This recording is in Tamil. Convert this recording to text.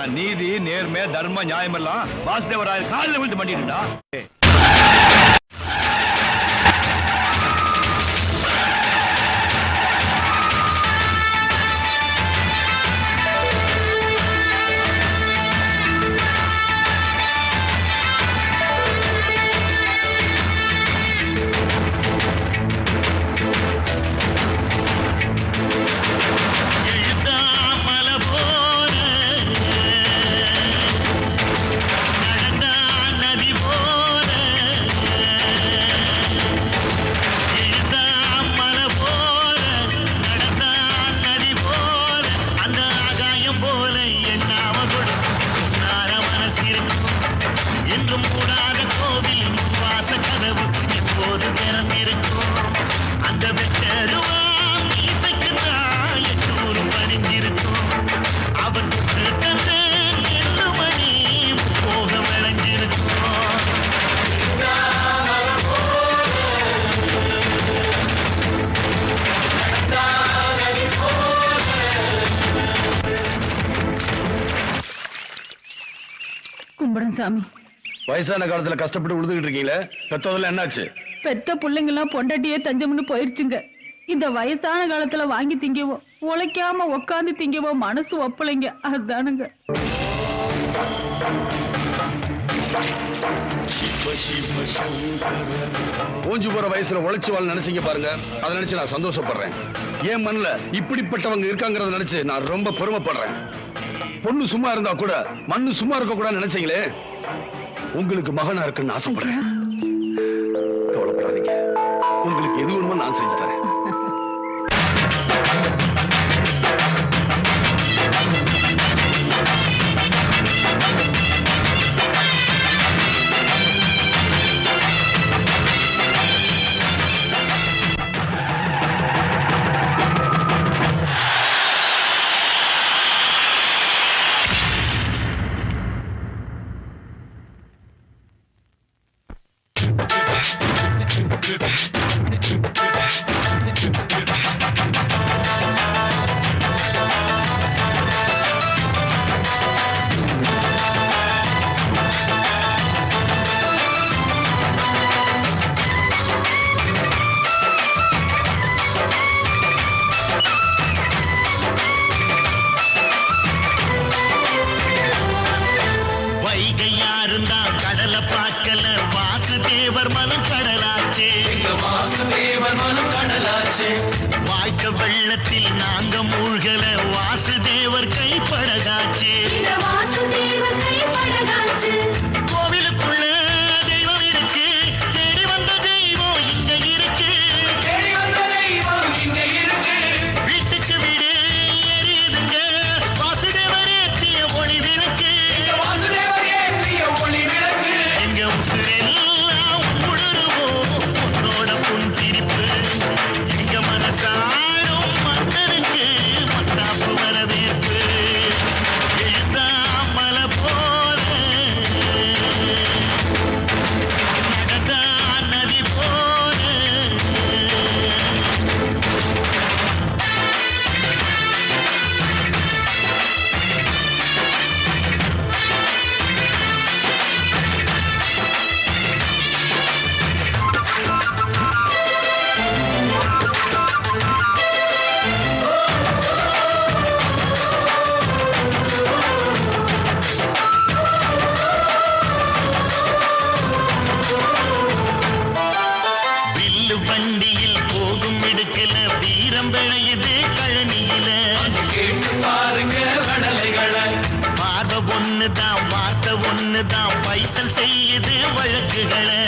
நீதி நேர்மை தர்ம நியாயம் எல்லாம் வாசுதேவராயர் காலில் விழுந்து பண்ணிட்டுடா சாமி. வயசான காலத்துல கஷ்டப்பட்டு உழுதுகிட்டு இருக்கீங்களே? பெத்ததுல என்னாச்சு? பெத்த பிள்ளைங்கெல்லாம் பொண்டாட்டியே தஞ்சம்னு போயிருச்சுங்க. இந்த வயசான காலத்துல வாங்கி திங்கவோ உழைக்காம உக்காந்து திங்கவோ மனசு ஒப்பலைங்க. அதுதானுங்க ஓஞ்சு போற வயசுல உழைச்சு வாழ நினைச்சீங்க பாருங்க. அதை நினைச்சு நான் சந்தோஷப்படுறேன். ஏன் மண்ணுல இப்படிப்பட்டவங்க இருக்காங்கறத நினைச்சு நான் ரொம்ப பெருமைப்படுறேன். பொண்ணு சும்மா இருந்தா கூட மண்ணு சும்மா இருக்க கூட நினைச்சீங்களே? உங்களுக்கு மகனா இருக்குன்னு ஆசைப்படுறேன். கவலைப்படாதீங்க. உங்களுக்கு எது வேணுமோ நான் செஞ்சு கடலாச்சே வெள்ளத்தில் நாங்க மூழ்கல வாசுதேவர் கைப்படகாச்சே ஒண்ணுதான் வார்த்தை ஒண்ணுதான் பைசல் செய்யுது வழக்குகளை.